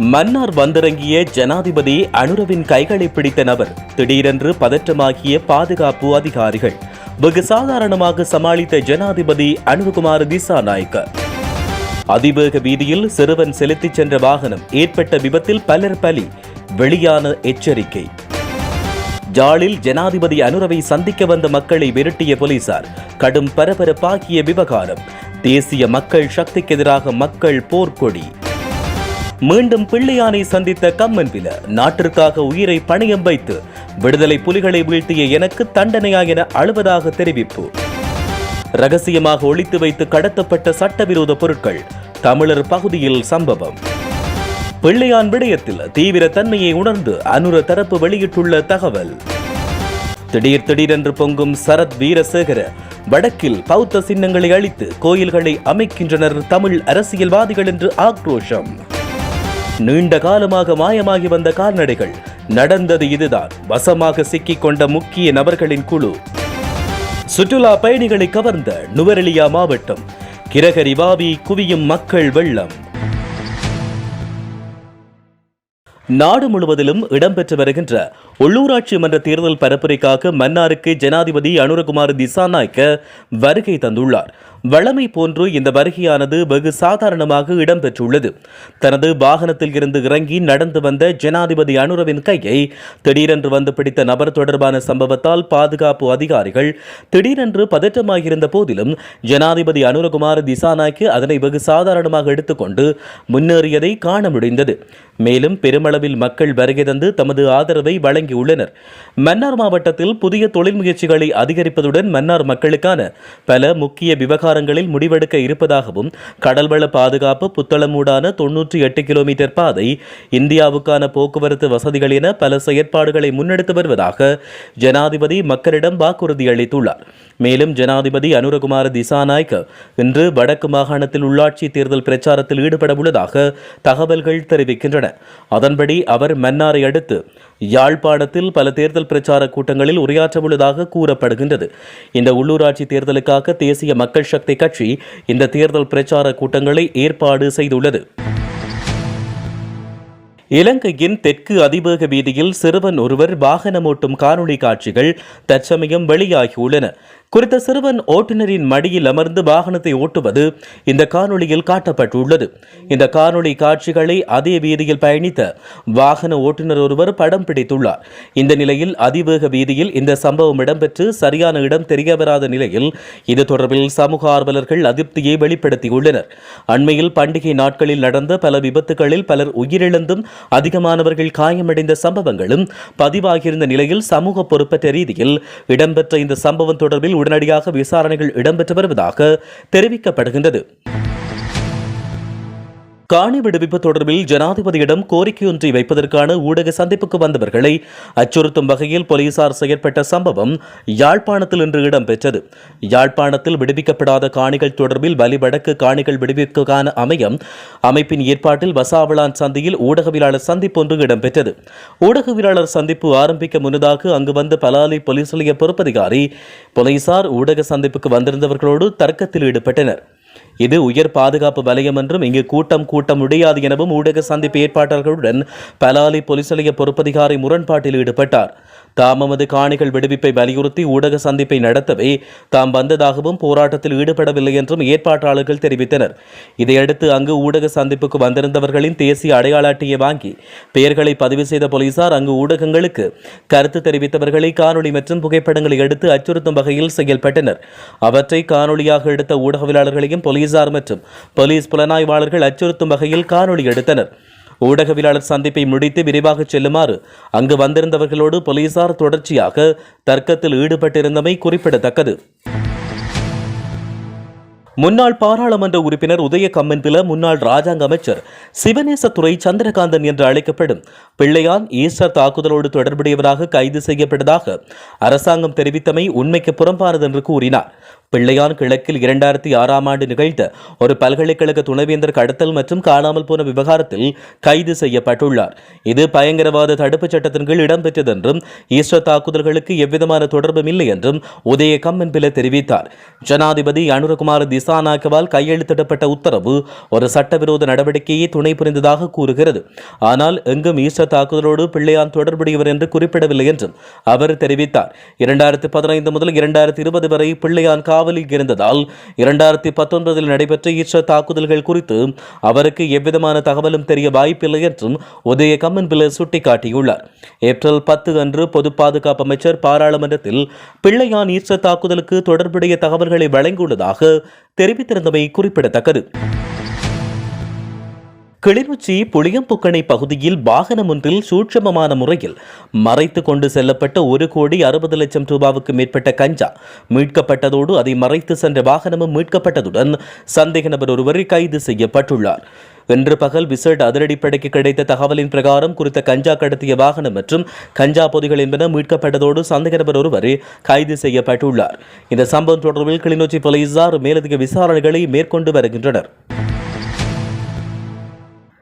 மன்னார் வந்திறங்கிய ஜனாதிபதி அனுரவின் கைகளை பிடித்த நபர். திடீரென்று பதற்றமாகிய பாதுகாப்பு அதிகாரிகள். வெகு சாதாரணமாக சமாளித்த ஜனாதிபதி அனுகுமார் திசாநாயக்க. அதிவேக வீதியில் சிறுவன் செலுத்திச் சென்ற வாகனம் ஏற்பட்ட விபத்தில் பலர் பலி. வெளியான எச்சரிக்கை. ஜாலில் ஜனாதிபதி அனுரவை சந்திக்க வந்த மக்களை விரட்டிய போலீசார். கடும் பரபரப்பாகிய விவகாரம். தேசிய மக்கள் சக்திக்கு எதிராக மக்கள் போர்க்கொடி. மீண்டும் பிள்ளையானை சந்தித்த கம்மன் பில நாட்டிற்காக உயிரை பணயம் வைத்து விடுதலை புலிகளை வீழ்த்திய எனக்கு தண்டனையா என அழுவதாக தெரிவிப்பு. ரகசியமாக ஒழித்து வைத்து கடத்தப்பட்ட சட்டவிரோத பொருட்கள் தமிழர் பகுதியில் சம்பவம். பிள்ளையான் விடயத்தில் தீவிர தன்மையை உணர்ந்து அனுர தரப்பு வெளியிட்டுள்ள தகவல். திடீர் திடீரென்று பொங்கும் சரத் வீரசேகர வடக்கில் பௌத்த சின்னங்களை அழித்து கோயில்களை அமைக்கின்றனர் தமிழ் அரசியல்வாதிகள் என்று ஆக்ரோஷம். நீண்ட காலமாக மாயமாகி வந்த கால்நடைகள். நடந்தது இதுதான். வசமாக சிக்கிக்கொண்ட முக்கிய நபர்களின் குழு. சுற்றுலா பயணிகளை கவர்ந்த நுவரெலியா மாவட்டம். கிரகரி வாவி குவியும் மக்கள் வெள்ளம். நாடு முழுவதிலும் இடம்பெற்று வருகின்ற உள்ளூராட்சி மன்ற தேர்தல் பரப்புரைக்காக மன்னாருக்கு ஜனாதிபதி அனுரகுமார் திசாநாயக்க வருகை தந்துள்ளார். வழமை போன்று இந்த வருகையானது வெகு சாதாரணமாக இடம்பெற்றுள்ளது. தனது வாகனத்தில் இருந்து இறங்கி நடந்து வந்த ஜனாதிபதி அனுரவின் கையை திடீரென்று வந்து பிடித்த நபர் தொடர்பான சம்பவத்தால் பாதுகாப்பு அதிகாரிகள் திடீரென்று பதற்றமாகியிருந்த போதிலும் ஜனாதிபதி அனுரகுமார் திசாநாய்க்கு அதனை வெகு சாதாரணமாக எடுத்துக்கொண்டு முன்னேறியதை காண முடிந்தது. மேலும் பெருமளவில் மக்கள் வருகை தந்து தமது ஆதரவை வழங்கியுள்ளனர். மன்னார் மாவட்டத்தில் புதிய தொழில் முயற்சிகளை அதிகரிப்பதுடன் மன்னார் மக்களுக்கான பல முக்கிய விவகாரங்களில் முடிவெடுக்க இருப்பதாகவும் கடல்வள பாதுகாப்பு புத்தளமூடான தொன்னூற்றி எட்டு கிலோமீட்டர் பாதை இந்தியாவுக்கான போக்குவரத்து வசதிகள் என பல செயற்பாடுகளை முன்னெடுத்து வருவதாக ஜனாதிபதி மக்களிடம் வாக்குறுதி அளித்துள்ளார். மேலும் ஜனாதிபதி அனுரகுமார திசாநாயக்க இன்று வடக்கு மாகாணத்தில் உள்ளாட்சி தேர்தல் பிரச்சாரத்தில் ஈடுபட உள்ளதாக தகவல்கள் தெரிவிக்கின்றன. அதன்படி அவர் மன்னாரை அடுத்து யாழ்ப்பாணத்தில் பல தேர்தல் பிரச்சார கூட்டங்களில் உரையாற்ற உள்ளதாக கூறப்படுகின்றது. இந்த உள்ளூராட்சி தேர்தலுக்காக தேசிய மக்கள் சக்தி கட்சி இந்த தேர்தல் பிரச்சார கூட்டங்களை ஏற்பாடு செய்துள்ளது. இலங்கையின் தெற்கு அதிவேக வீதியில் சிறுவன் ஒருவர் வாகனம் ஓட்டும் காணொளி காட்சிகள் தற்சமயம் வெளியாகியுள்ளன. குறித்த சிறுவன் ஓட்டுநரின் மடியில் அமர்ந்து வாகனத்தை ஓட்டுவது இந்த காணொளியில் காட்டப்பட்டுள்ளது. இந்த காணொளி காட்சிகளை அதே வீதியில் பயணித்த வாகன ஓட்டுநர் ஒருவர் படம் பிடித்துள்ளார். இந்த நிலையில் அதிவேக வீதியில் இந்த சம்பவம் இடம்பெற்று சரியான இடம் தெரியவராத நிலையில் இது தொடர்பில் சமூக ஆர்வலர்கள் அதிருப்தியை வெளிப்படுத்தியுள்ளனர். அண்மையில் பண்டிகை நாட்களில் நடந்த பல விபத்துகளில் பலர் உயிரிழந்தும் அதிகமானவர்கள் காயமடைந்த சம்பவங்களும் பதிவாகியிருந்த நிலையில் சமூக பொறுப்பற்ற ரீதியில் இடம்பெற்ற இந்த சம்பவம் தொடர்பில் உடனடியாக விசாரணைகள் இடம்பெற்று வருவதாக தெரிவிக்கப்படுகின்றது. காணி விடுவிப்பு தொடர்பில் ஜனாதிபதியிடம் கோரிக்கையொன்றை வைப்பதற்கான ஊடக சந்திப்புக்கு வந்தவர்களை அச்சுறுத்தும் வகையில் போலீசார் செயற்பட்ட சம்பவம் யாழ்ப்பாணத்தில் இன்று இடம்பெற்றது. யாழ்ப்பாணத்தில் விடுவிக்கப்படாத காணிகள் தொடர்பில் வலிவடக்கு காணிகள் விடுவிப்புக்கான அமையம் அமைப்பின் ஏற்பாட்டில் வசாவளான் சந்தையில் ஊடகவியலாளர் சந்திப்பு ஒன்று இடம்பெற்றது. ஊடகவியலாளர் சந்திப்பு ஆரம்பிக்க முன்னதாக அங்கு வந்த பலாலி போலீஸ் நிலைய பொறுப்பதிகாரி போலீசார் ஊடக சந்திப்புக்கு வந்திருந்தவர்களோடு தர்க்கத்தில் ஈடுபட்டனர். இது உயர் பாதுகாப்பு வலயம் என்றும் இங்கு கூட்டம் கூட்ட முடியாது எனவும் ஊடக சந்திப்பு ஏற்பாட்டாளர்களுடன் பலாலி பொலிசலைய பொறுப்பதிகாரி முரண்பாட்டில் ஈடுபட்டார். தாமமது காணிகள் விடுவிப்பை வலியுறுத்தி ஊடக சந்திப்பை நடத்தவே தாம் வந்ததாகவும் போராட்டத்தில் ஈடுபடவில்லை என்றும் ஏற்பாட்டாளர்கள் தெரிவித்தனர். இதையடுத்து அங்கு ஊடக சந்திப்புக்கு வந்திருந்தவர்களின் தேசிய அடையாள அட்டையை வாங்கி பெயர்களை பதிவு செய்த போலீசார் அங்கு ஊடகங்களுக்கு கருத்து தெரிவித்தவர்களை காணொலி மற்றும் புகைப்படங்களை எடுத்து அச்சுறுத்தும் வகையில் செயல்பட்டனர். அவற்றை காணொலியாக எடுத்த ஊடகவியலாளர்களையும் போலீசார் மற்றும் போலீஸ் புலனாய்வாளர்கள் அச்சுறுத்தும் வகையில் காணொளி எடுத்தனர். ஊடகவியலாளர் சந்திப்பை முடித்து விரைவாக செல்லுமாறு அங்கு வந்திருந்தவர்களோடு போலீசார் தொடர்ச்சியாக தர்க்கத்தில் ஈடுபட்டிருந்தமை குறிப்பிடத்தக்கது. முன்னாள் பாராளுமன்ற உறுப்பினர் உதய கம்மன்பில முன்னாள் ராஜாங்க அமைச்சர் சிவநேசத்துறை சந்திரகாந்தன் என்று அழைக்கப்படும் பிள்ளையான் ஈஸ்டர் தாக்குதலோடு தொடர்புடையவராக கைது செய்யப்பட்டதாக அரசாங்கம் தெரிவித்தமை உண்மைக்கு புறம்பானது என்று கூறினார். பிள்ளையான் கிழக்கில் இரண்டாயிரத்தி ஆறாம் ஆண்டு நிகழ்ந்த ஒரு பல்கலைக்கழக துணைவேந்தர் கடத்தல் மற்றும் காணாமல் போன விவகாரத்தில் கைது செய்யப்பட்டுள்ளார். இது பயங்கரவாத தடுப்புச் சட்டத்தின் கீழ் இடம்பெற்றது என்றும் ஈஸ்டர் தாக்குதல்களுக்கு எவ்விதமான தொடர்பும் இல்லை என்றும் உதய கம்மன்பில தெரிவித்தார். ஜனாதிபதி அனுரகுமார் திசாநாயக்கவால் கையெழுத்திடப்பட்ட உத்தரவு ஒரு சட்டவிரோத நடவடிக்கையை துணை புரிந்ததாக கூறுகிறது. ஆனால் எங்கும் ஈஸ்டர் தாக்குதலோடு பிள்ளையான் தொடர்புடையவர் என்று குறிப்பிடவில்லை என்றும் அவர் தெரிவித்தார். இரண்டாயிரத்தி பதினைந்து முதல் இரண்டாயிரத்தி இருபது வரை பிள்ளையான் காவலில் இருந்ததால் இரண்டாயிரத்தி பத்தொன்பதில் நடைபெற்ற ஈஸ்டர் தாக்குதல்கள் குறித்து அவருக்கு எவ்விதமான தகவலும் தெரிய வாய்ப்பில்லை என்றும் உதய கம்மன் பிள்ளை சுட்டிக்காட்டியுள்ளார். ஏப்ரல் பத்து அன்று பொது பாதுகாப்பு அமைச்சர் பாராளுமன்றத்தில் பிள்ளையான் ஈஸ்டர் தாக்குதலுக்கு தொடர்புடைய தகவல்களை வழங்கியுள்ளதாக தெரிவித்திருந்தமை குறிப்பிடத்தக்கது. கிளிநொச்சி புளியம்புக்கணை பகுதியில் வாகனம் ஒன்றில் சூட்சமமான முறையில் மறைத்து கொண்டு செல்லப்பட்ட ஒரு கோடி அறுபது லட்சம் ரூபாவுக்கு மேற்பட்ட கஞ்சா மீட்கப்பட்டதோடு அதை மறைத்து சென்ற வாகனமும் மீட்கப்பட்டதுடன் சந்தேக நபர் ஒருவர் கைது செய்யப்பட்டுள்ளார். இன்று பகல் விசேட அதிரடிப்படைக்கு கிடைத்த தகவலின் பிரகாரம் குறித்த கஞ்சா கடத்திய வாகனம் மற்றும் கஞ்சா பொதிகள் என்பன மீட்கப்பட்டதோடு சந்தேக நபர் ஒருவர் கைது செய்யப்பட்டுள்ளார். இந்த சம்பவம் தொடர்பில் கிளிநொச்சி போலீசார் மேலதிக விசாரணைகளை மேற்கொண்டு வருகின்றனர்.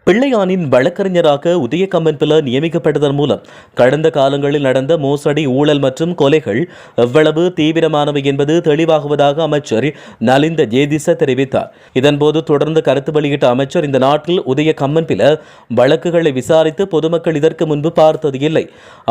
பிள்ளையானின் வழக்கறிஞராக உதயகம்மன் பில நியமிக்கப்பட்டதன் மூலம் கடந்த காலங்களில் நடந்த மோசடி ஊழல் மற்றும் கொலைகள் எவ்வளவு தீவிரமானவை என்பது தெளிவாகுவதாக அமைச்சர் நலிந்த ஜேதிச தெரிவித்தார். இதன்போது தொடர்ந்து கருத்து வெளியிட்ட அமைச்சர் இந்த நாட்டில் உதய கம்மன் பில வழக்குகளை விசாரித்து பொதுமக்கள் இதற்கு முன்பு பார்த்தது இல்லை.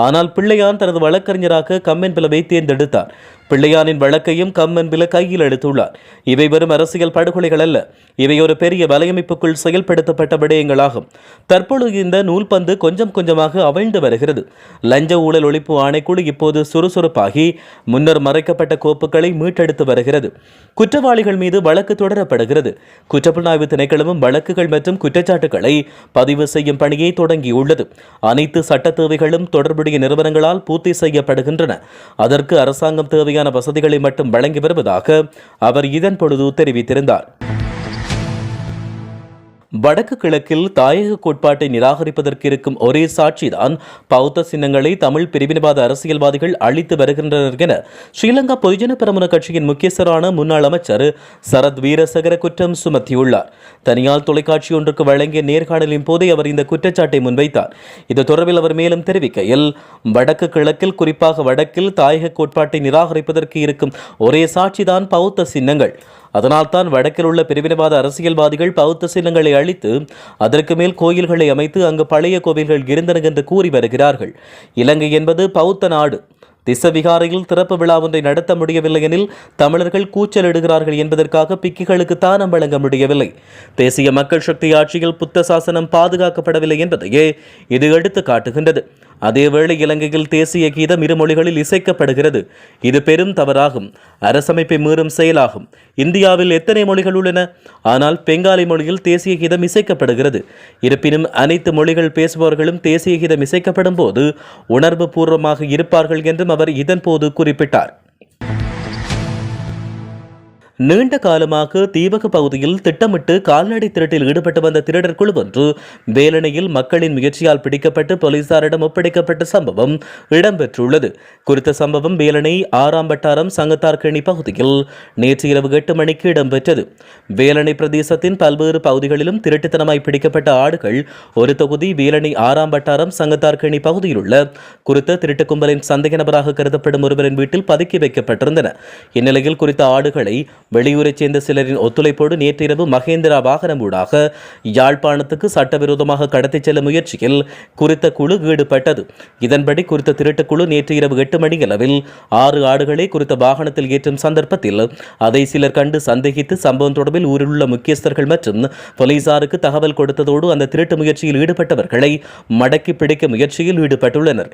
ஆனால் பிள்ளையான் தனது வழக்கறிஞராக கம்மன் பிளவை தேர்ந்தெடுத்தார். பிள்ளையானின் வழக்கையும் கம்மென்பில கையில் எடுத்துள்ளார். இவை வெறும் அரசியல் படுகொலைகள் அல்ல. இவை ஒரு பெரிய வலையமைப்புக்குள் செயல்படுத்தப்பட்ட விடயங்களாகும். தற்பொழுது இந்த நூல்பந்து கொஞ்சம் கொஞ்சமாக அவிழ்ந்து வருகிறது. லஞ்ச ஊழல் ஒழிப்பு ஆணைக்குழு இப்போது சுறுசுறுப்பாகி முன்னர் மறைக்கப்பட்ட கோப்புகளை மீட்டெடுத்து வருகிறது. குற்றவாளிகள் மீது வழக்கு தொடரப்படுகிறது. குற்றப்புலனாய்வு திணைக்களமும் வழக்குகள் மற்றும் குற்றச்சாட்டுகளை பதிவு செய்யும் பணியை தொடங்கியுள்ளது. அனைத்து சட்ட தேவைகளும் தொடர்புடைய நிறுவனங்களால் பூர்த்தி செய்யப்படுகின்றன. அதற்கு அரசாங்கம் தேவையான வசதிகளை மட்டும் வழங்கி வருவதாக அவர் இதன் பொழுது தெரிவித்திருந்தார். வடக்கு கிழக்கில் தாயக கோட்பாட்டை நிராகரிப்பதற்கு இருக்கும் ஒரே சாட்சிதான் பௌத்த சின்னங்களை தமிழ் பிரிவினவாத அரசியல்வாதிகள் அளித்து வருகின்றனர் என ஸ்ரீலங்கா பொதுஜன பெரமுன கட்சியின் முக்கியஸ்தரான முன்னாள் அமைச்சர் சரத் வீரசகர குற்றம் சுமத்தியுள்ளார். தனியார் தொலைக்காட்சி ஒன்றுக்கு வழங்கிய நேர்காணலின் போதே அவர் இந்த குற்றச்சாட்டை முன்வைத்தார். இது தொடர்பில் அவர் மேலும் தெரிவிக்கையில் வடக்கு கிழக்கில் குறிப்பாக வடக்கில் தாயக கோட்பாட்டை நிராகரிப்பதற்கு இருக்கும் ஒரே சாட்சிதான் பௌத்த சின்னங்கள். அதனால்தான் வடக்கில் உள்ள பிரிவினவாத அரசியல்வாதிகள் பௌத்த சின்னங்களை அழித்து அதற்கு மேல் கோயில்களை அமைத்து அங்கு பழைய கோவில்கள் இருந்தன என்று கூறி வருகிறார்கள். இலங்கை என்பது பௌத்த நாடு. திசவிகாரையில் திறப்பு விழா ஒன்றை நடத்த முடியவில்லை எனில் தமிழர்கள் கூச்சலிடுகிறார்கள் என்பதற்காக பிக்கிகளுக்கு தானம் வழங்க முடியவில்லை. தேசிய மக்கள் சக்தி ஆட்சியில் புத்த சாசனம் பாதுகாக்கப்படவில்லை என்பதையே இது எடுத்து காட்டுகின்றது அதேவேளை இலங்கையில் தேசிய கீதம் இரு மொழிகளில் இசைக்கப்படுகிறது. இது பெரும் தவறாகும். அரசமைப்பை மீறும் செயலாகும். இந்தியாவில் எத்தனை மொழிகள் உள்ளன? ஆனால் பெங்காலி மொழியில் தேசிய கீதம் இசைக்கப்படுகிறது. இருப்பினும் அனைத்து மொழிகள் பேசுபவர்களும் தேசிய கீதம் இசைக்கப்படும் போது உணர்வு பூர்வமாக இருப்பார்கள் என்றும் அவர் இதன்போது குறிப்பிட்டார். நீண்ட காலமாக தீபக பகுதியில் திட்டமிட்டு கால்நடை திருட்டில் ஈடுபட்டு வந்த திருடர் குழு ஒன்று வேலணையில் மக்களின் முயற்சியால் பிடிக்கப்பட்டு போலீசாரிடம் ஒப்படைக்கப்பட்ட சம்பவம் இடம்பெற்றுள்ளது. குறித்த சம்பவம் வேலணை ஆறாம் வட்டாரம் சங்கத்தார்கேணி பகுதியில் நேற்று இரவு எட்டு மணிக்கு இடம்பெற்றது. வேலணை பிரதேசத்தின் பல்வேறு பகுதிகளிலும் திருட்டுத்தனமாய் பிடிக்கப்பட்ட ஆடுகள் ஒரு தொகுதி வேலணை ஆறாம் வட்டாரம் சங்கத்தார்கேணி பகுதியில் உள்ள குறித்த திருட்டு கும்பலின் சந்தேக நபராக கருதப்படும் ஒருவரின் வீட்டில் பதுக்கி வைக்கப்பட்டிருந்தன. இந்நிலையில் குறித்த ஆடுகளை வெளியூரைச் சேர்ந்த சிலரின் ஒத்துழைப்போடு நேற்றிரவு மகேந்திரா வாகனம் ஊடாக யாழ்ப்பாணத்துக்கு சட்டவிரோதமாக கடத்திச் செல்ல முயற்சியில் குறித்த குழு ஈடுபட்டது. இதன்படி குறித்த திருட்டுக் குழு நேற்று இரவு எட்டு மணியளவில் ஆறு ஆடுகளை குறித்த வாகனத்தில் ஏற்றும் சந்தர்ப்பத்தில் அதை சிலர் கண்டு சந்தேகித்து சம்பவம் தொடர்பில் ஊரில் உள்ள முக்கியஸ்தர்கள் மற்றும் போலீசாருக்கு தகவல் கொடுத்ததோடு அந்த திருட்டு முயற்சியில் ஈடுபட்டவர்களை மடக்கி பிடிக்க முயற்சியில் ஈடுபட்டுள்ளனர்.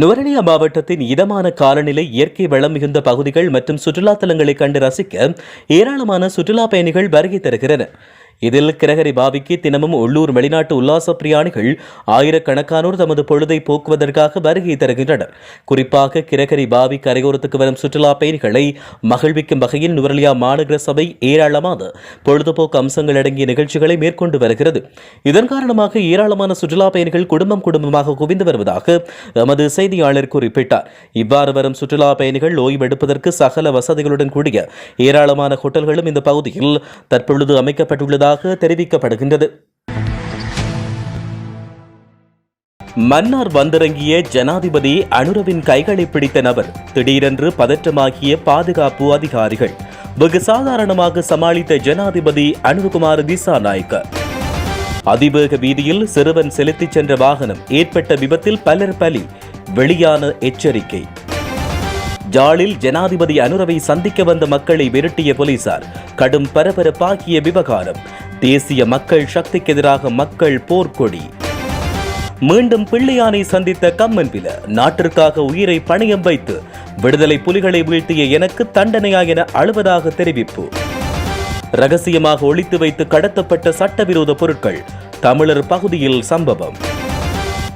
நுவரெலியா மாவட்டத்தின் இதமான காலநிலை இயற்கை வளம் மிகுந்த பகுதிகள் மற்றும் சுற்றுலா தலங்களை கண்டு ரசிக்க ஏராளமான சுற்றுலா பயணிகள் வருகை தருகிறனர். இதில் கிரகரி பாவிக்கு தினமும் உள்ளூர் வெளிநாட்டு உல்லாச பிரியாணிகள் ஆயிரக்கணக்கானோர் தமது பொழுதை போக்குவதற்காக வருகை தருகின்றனர். குறிப்பாக கிரகரி பாவி கரையோரத்துக்கு வரும் சுற்றுலா பயணிகளை மகிழ்விக்கும் வகையில் நுவரலியா மாநகர சபை ஏராளமான பொழுதுபோக்கு அம்சங்கள் அடங்கிய நிகழ்ச்சிகளை மேற்கொண்டு வருகிறது. இதன் காரணமாக ஏராளமான சுற்றுலா பயணிகள் குடும்பம் குடும்பமாக குவிந்து வருவதாக எமது செய்தியாளர் குறிப்பிட்டார். இவ்வாறு வரும் சுற்றுலா பயணிகள் ஓய்வெடுப்பதற்கு சகல வசதிகளுடன் கூடிய ஏராளமான ஹோட்டல்களும் இந்த பகுதியில் தற்பொழுது அமைக்கப்பட்டுள்ளதாக உள்ளதாக தெரிவிக்கப்படுகின்றது. மன்னார் வந்திறங்கிய ஜனாதிபதி அனுரவின் கைகளை பிடித்த நபர் திடீரென்று பதற்றமாகிய பாதுகாப்பு அதிகாரிகள் வெகு சாதாரணமாக சமாளித்த ஜனாதிபதி அனுகுமார் திசாநாயக்க. அதிவேக வீதியில் சிறுவன் செலுத்திச் சென்ற வாகனம் ஏற்பட்ட விபத்தில் பலர் பலி வெளியான எச்சரிக்கை. ஜாலில் ஜனாதிபதி அனுரவை சந்திக்க வந்த மக்களை விரட்டிய போலீசார். கடும் பரபரப்பாக்கிய விவகாரம். தேசிய மக்கள் சக்திக்கு எதிராக மக்கள் போர்க்கொடி. மீண்டும் பிள்ளையானை சந்தித்த கம்மன்பில நாட்டிற்காக உயிரை பணியம் வைத்து விடுதலை புலிகளை வீழ்த்திய எனக்கு தண்டனையா என அழுவதாக தெரிவிப்பு. ரகசியமாக ஒழித்து வைத்து கடத்தப்பட்ட சட்டவிரோத பொருட்கள் தமிழர் பகுதியில் சம்பவம்.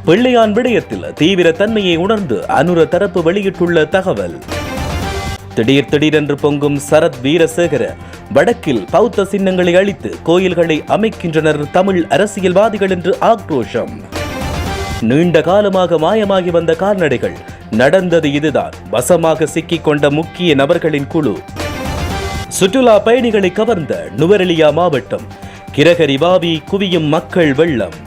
பிள்ளையான் விடயத்தில் தீவிர தன்மையை உணர்ந்து அனுர தரப்பு வெளியிட்டுள்ள தகவல். திடீர் திடீரென்று பொங்கும் சரத் வீரசேகர வடக்கில் பௌத்த சின்னங்களை அழித்து கோயில்களை அமைக்கின்றனர் தமிழ் அரசியல்வாதிகள் என்று ஆக்ரோஷம். நீண்ட காலமாக மாயமாகி வந்த கால்நடைகள் நடந்தது இதுதான் வசமாக சிக்கிக் கொண்ட முக்கிய நபர்களின் குழு. சுற்றுலா பயணிகளை கவர்ந்த நுவரெலியா மாவட்டம் கிரகரி வாவி குவியும் மக்கள் வெள்ளம்.